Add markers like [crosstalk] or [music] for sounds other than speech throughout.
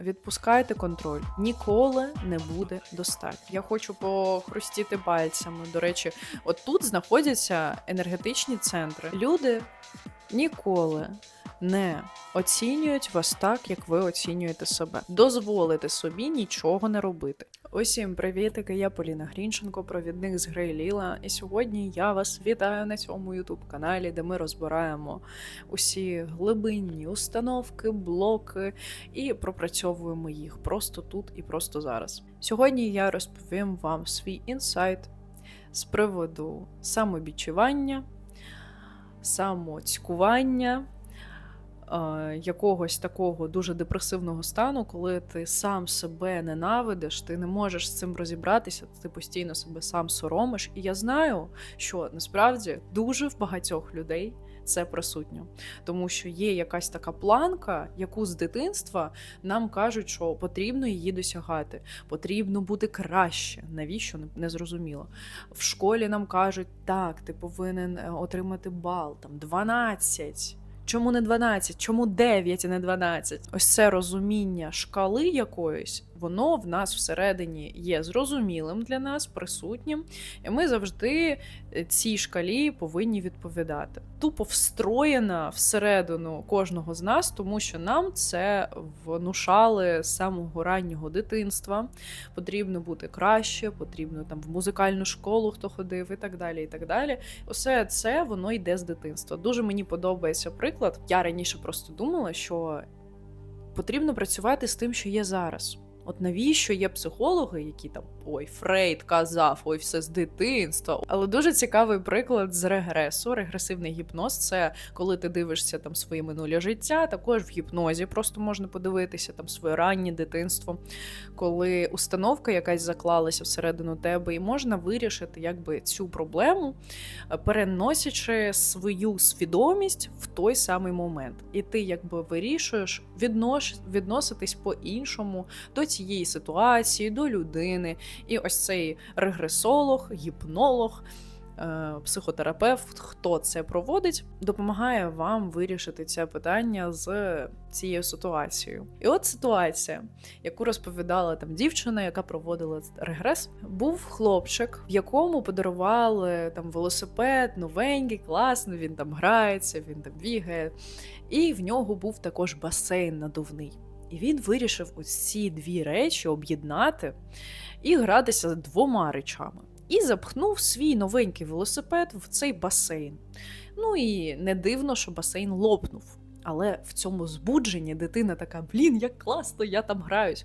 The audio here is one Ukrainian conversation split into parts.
Відпускайте контроль. Ніколи не буде достатньо. Я хочу похрустіти пальцями. До речі, от тут знаходяться енергетичні центри. Люди ніколи не оцінюють вас так, як ви оцінюєте себе. Дозволити собі нічого не робити. Усім привітики, я Поліна Грінченко, провідник з Грей Ліла. І сьогодні я вас вітаю на цьому ютуб каналі, де ми розбираємо усі глибинні установки, блоки і пропрацьовуємо їх просто тут і просто зараз. Сьогодні я розповім вам свій інсайт з приводу самобічування, самоцькування, якогось такого дуже депресивного стану, коли ти сам себе ненавидиш, ти не можеш з цим розібратися, ти постійно себе сам соромиш. І я знаю, що насправді дуже в багатьох людей це присутньо, тому що є якась така планка, яку з дитинства нам кажуть, що потрібно її досягати, потрібно бути краще. Навіщо не- не зрозуміло. В школі нам кажуть, так, ти повинен е, отримати бал, там 12. Чому не 12? Чому 9 а не 12? Ось це розуміння шкали якоїсь, воно в нас всередині є зрозумілим для нас, присутнім, і ми завжди е, цій шкалі повинні відповідати. Тупо встроєна всередину кожного з нас, тому що нам це внушали з самого раннього дитинства. Потрібно бути краще, потрібно там в музикальну школу хто ходив, і так далі. І так далі. Усе це воно йде з дитинства. Дуже мені подобається приклад. Я раніше просто думала, що потрібно працювати з тим, що є зараз. От навіщо є психологи, які там ой, Фрейд казав, ой, все з дитинства. Але дуже цікавий приклад з регресу. Регресивний гіпноз це коли ти дивишся там своє минуле життя, також в гіпнозі просто можна подивитися там своє раннє дитинство, коли установка якась заклалася всередину тебе, і можна вирішити якби цю проблему, е, переносячи свою свідомість в той самий момент. І ти якби вирішуєш відноситись по-іншому до цієї ситуації, до людини. І ось цей регресолог, гіпнолог, е, психотерапевт, хто це проводить, допомагає вам вирішити це питання з цією ситуацією. І от ситуація, яку розповідала там дівчина, яка проводила регрес, був хлопчик, в якому подарували там велосипед, новенький, класний, він там грається, він там бігає. І в нього був також басейн надувний. І він вирішив ці дві речі об'єднати і гратися двома речами. І запхнув свій новенький велосипед в цей басейн. Ну і не дивно, що басейн лопнув. Але в цьому збудженні дитина така: блін, як класно, я там граюсь.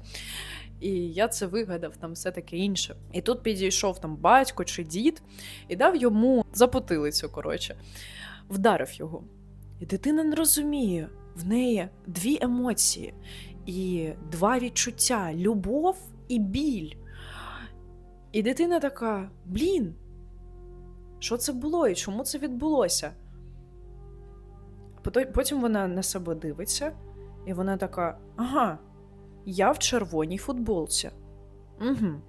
І я це вигадав, там все таке інше. І тут підійшов там батько чи дід і дав йому за потилицю, коротше, вдарив його. І дитина не розуміє, в неї дві емоції і два відчуття: любов і біль. І дитина така: блін, що це було і чому це відбулося? Потім вона на себе дивиться, і вона така: ага, я в червоній футболці. Угу.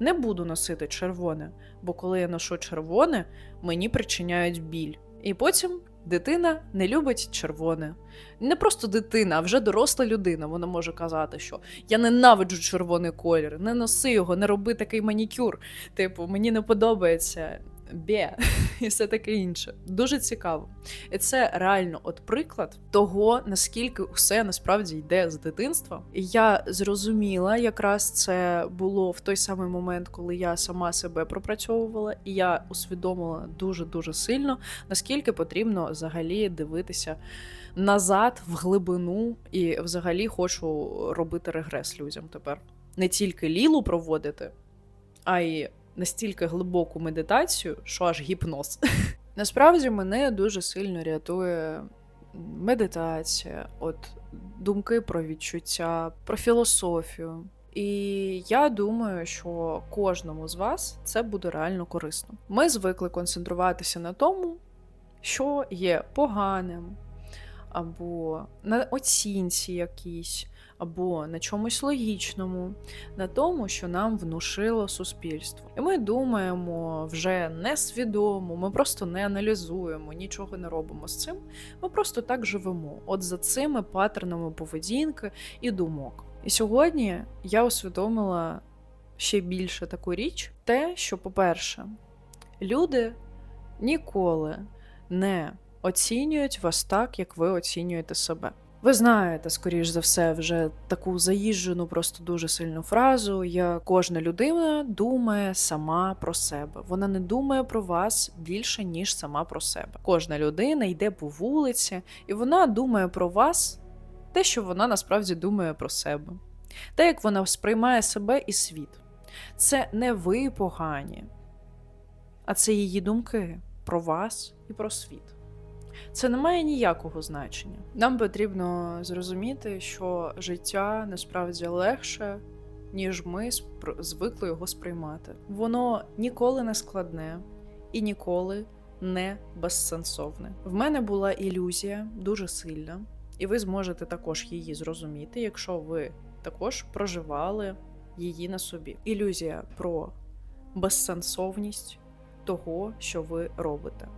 Не буду носити червоне, бо коли я ношу червоне, мені причиняють біль. І потім дитина не любить червоне. Не просто дитина, а вже доросла людина. Вона може казати, що я ненавиджу червоний колір, не носи його, не роби такий манікюр. Типу, мені не подобається бє [laughs] і все таке інше. Дуже цікаво. І це реально от приклад того, наскільки все насправді йде з дитинства. І я зрозуміла, якраз це було в той самий момент, коли я сама себе пропрацьовувала, і я усвідомила дуже дуже сильно, наскільки потрібно взагалі дивитися назад в глибину, і взагалі хочу робити регрес людям тепер. Не тільки лілу проводити, а й настільки глибоку медитацію, що аж гіпноз. [laughs] Насправді мене дуже сильно рятує медитація, от думки про відчуття, про філософію. І я думаю, що кожному з вас це буде реально корисно. Ми звикли концентруватися на тому, що є поганим, або на оцінці якійсь, або на чомусь логічному, на тому, що нам внушило суспільство. І ми думаємо вже несвідомо, ми просто не аналізуємо, нічого не робимо з цим. Ми просто так живемо, от за цими паттернами поведінки і думок. І сьогодні я усвідомила ще більше таку річ: те, що, по-перше, люди ніколи не оцінюють вас так, як ви оцінюєте себе. Ви знаєте, скоріш за все, вже таку заїжджену, просто дуже сильну фразу. Я кожна людина думає сама про себе. Вона не думає про вас більше, ніж сама про себе. Кожна людина йде по вулиці, і вона думає про вас те, що вона насправді думає про себе, те, як вона сприймає себе і світ. Це не ви погані, а це її думки про вас і про світ. Це не має ніякого значення. Нам потрібно зрозуміти, що життя насправді легше, ніж ми звикли його сприймати. Воно ніколи не складне і ніколи не безсенсовне. В мене була ілюзія дуже сильна, і ви зможете також її зрозуміти, якщо ви також проживали її на собі. Ілюзія про безсенсовність того, що ви робите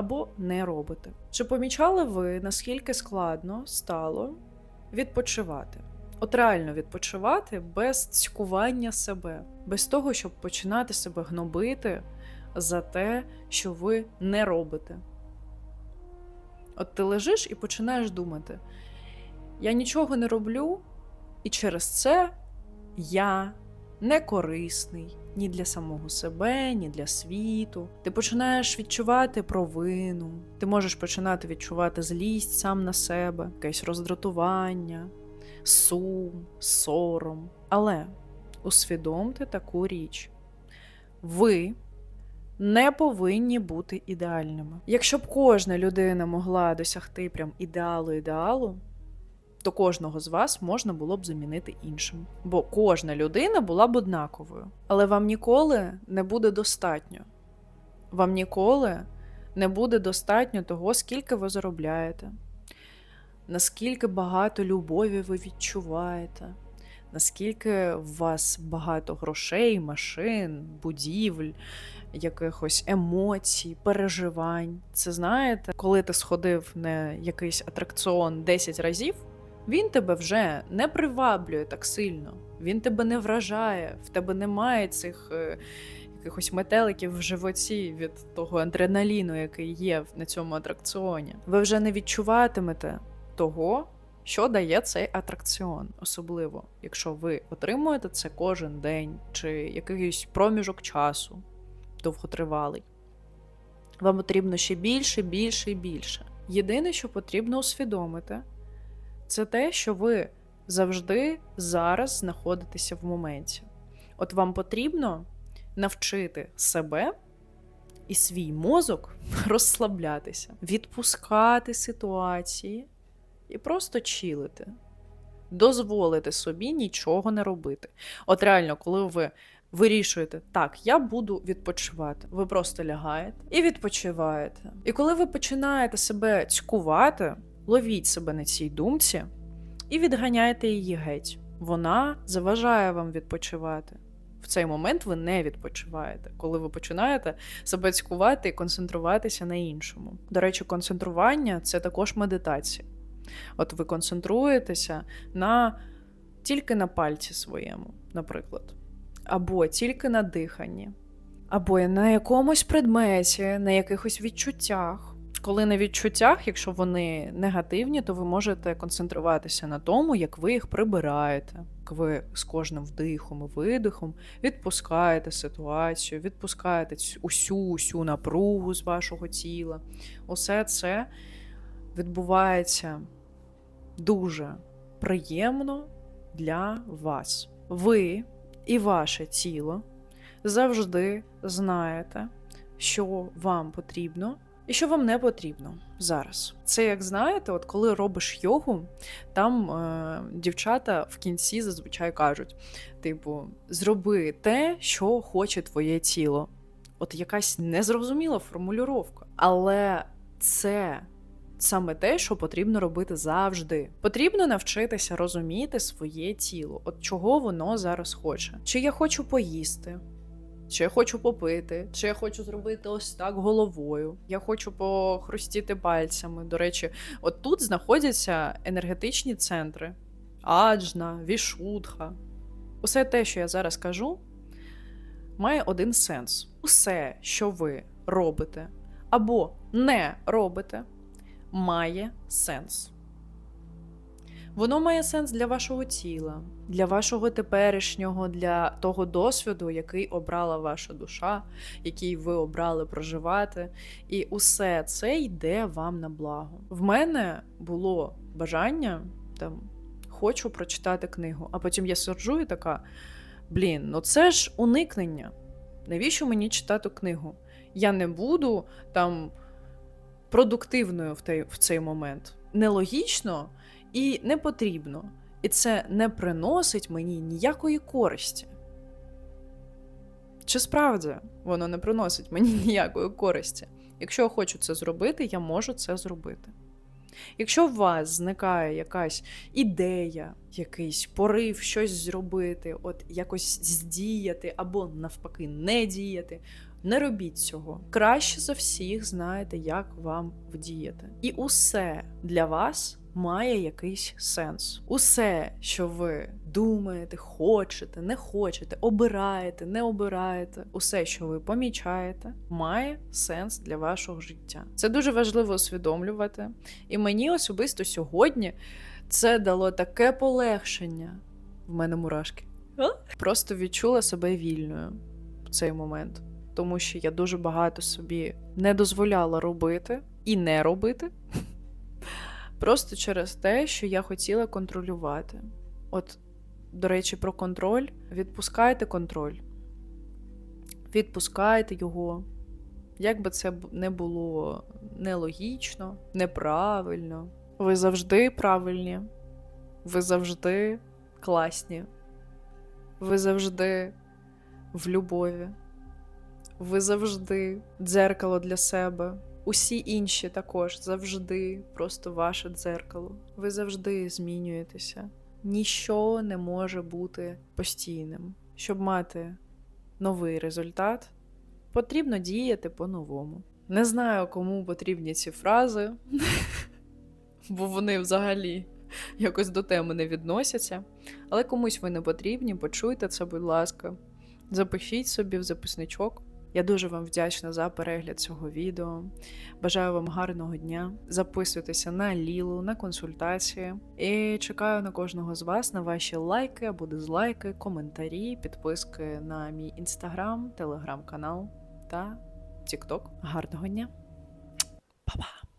або не робите. Чи помічали ви, наскільки складно стало відпочивати? От реально відпочивати без цькування себе, без того, щоб починати себе гнобити за те, що ви не робите. От ти лежиш і починаєш думати: я нічого не роблю, і через це я не корисний ні для самого себе, ні для світу. Ти починаєш відчувати провину, ти можеш починати відчувати злість сам на себе, якесь роздратування, сум, сором. Але усвідомте таку річ: ви не повинні бути ідеальними. Якщо б кожна людина могла досягти прям ідеалу ідеалу, то кожного з вас можна було б замінити іншим. Бо кожна людина була б однаковою. Але вам ніколи не буде достатньо. Вам ніколи не буде достатньо того, скільки ви заробляєте, наскільки багато любові ви відчуваєте, наскільки у вас багато грошей, машин, будівель, якихось емоцій, переживань. Це знаєте, коли ти сходив на якийсь атракціон 10 разів. Він тебе вже не приваблює так сильно, він тебе не вражає, в тебе немає цих е, якихось метеликів в животі від того адреналіну, який є на цьому атракціоні. Ви вже не відчуватимете того, що дає цей атракціон, особливо, якщо ви отримуєте це кожен день чи якийсь проміжок часу довготривалий. Вам потрібно ще більше, більше і більше. Єдине, що потрібно усвідомити це те, що ви завжди зараз знаходитеся в моменті. От вам потрібно навчити себе і свій мозок [laughs] розслаблятися, відпускати ситуації і просто чилити, дозволити собі нічого не робити. От реально, коли ви вирішуєте, так, я буду відпочивати, ви просто лягаєте і відпочиваєте. І коли ви починаєте себе цькувати, ловіть себе на цій думці і відганяйте її геть. Вона заважає вам відпочивати. В цей момент ви не відпочиваєте, коли ви починаєте себе цькувати і концентруватися на іншому. До речі, концентрування це також медитація. От ви концентруєтеся на тільки на пальці своєму, наприклад, або тільки на диханні, або на якомусь предметі, на якихось відчуттях. Коли на відчуттях, якщо вони негативні, то ви можете концентруватися на тому, як ви їх прибираєте, як ви з кожним вдихом і видихом відпускаєте ситуацію, відпускаєте усю усю напругу з вашого тіла. Усе це відбувається дуже приємно для вас. Ви і ваше тіло завжди знаєте, що вам потрібно. І що вам не потрібно зараз? Це як знаєте, от коли робиш йогу, там е, дівчата в кінці зазвичай кажуть: типу, зроби те, що хоче твоє тіло. От якась незрозуміла формулювання. Але це саме те, що потрібно робити завжди. Потрібно навчитися розуміти своє тіло, от чого воно зараз хоче. Чи я хочу поїсти, чи я хочу попити, чи я хочу зробити ось так головою. Я хочу похрустіти пальцями. До речі, от тут знаходяться енергетичні центри: аджна, вішудха. Усе те, що я зараз кажу, має один сенс: усе, що ви робите або не робите, має сенс. Воно має сенс для вашого тіла, для вашого теперішнього, для того досвіду, який обрала ваша душа, який ви обрали проживати. І усе це йде вам на благо. В мене було бажання там хочу прочитати книгу, а потім я сиджу і така: блін, ну це ж уникнення. Навіщо мені читати книгу? Я не буду там продуктивною в, той, в цей момент. Нелогічно і не потрібно. І це не приносить мені ніякої користі. Чи справді воно не приносить мені [laughs] ніякої користі? Якщо я хочу це зробити, я можу це зробити. Якщо у вас зникає якась ідея, якийсь порив щось зробити, от якось здіяти або навпаки не діяти, не робіть цього. Краще за всіх знаєте, як вам вдіяти. І усе для вас має якийсь сенс. Усе, що ви думаєте, хочете, не хочете, обираєте, не обираєте, усе, що ви помічаєте, має сенс для вашого життя. Це дуже важливо усвідомлювати. І мені особисто сьогодні це дало таке полегшення. В мене мурашки. Просто відчула себе вільною в цей момент тому що я дуже багато собі не дозволяла робити і не робити. Просто через те, що я хотіла контролювати. От, до речі, про контроль. Відпускайте контроль. Відпускайте його. Як би це не було нелогічно, неправильно. Ви завжди правильні, ви завжди класні, ви завжди в любові. Ви завжди дзеркало для себе. Усі інші також завжди просто ваше дзеркало. Ви завжди змінюєтеся. Ніщо не може бути постійним. Щоб мати новий результат, потрібно діяти по-новому. Не знаю, кому потрібні ці фрази, [laughs] бо вони взагалі якось до теми не відносяться. Але комусь ви не потрібні, почуйте це, будь ласка. Запишіть собі в записничок. Я дуже вам вдячна за перегляд цього відео. Бажаю вам гарного дня. Записуйтеся на Лілу, на консультації. І чекаю на кожного з вас на ваші лайки або дизлайки, коментарі, підписки на мій інстаграм, телеграм-канал та тікток. Гарного дня! Па-па!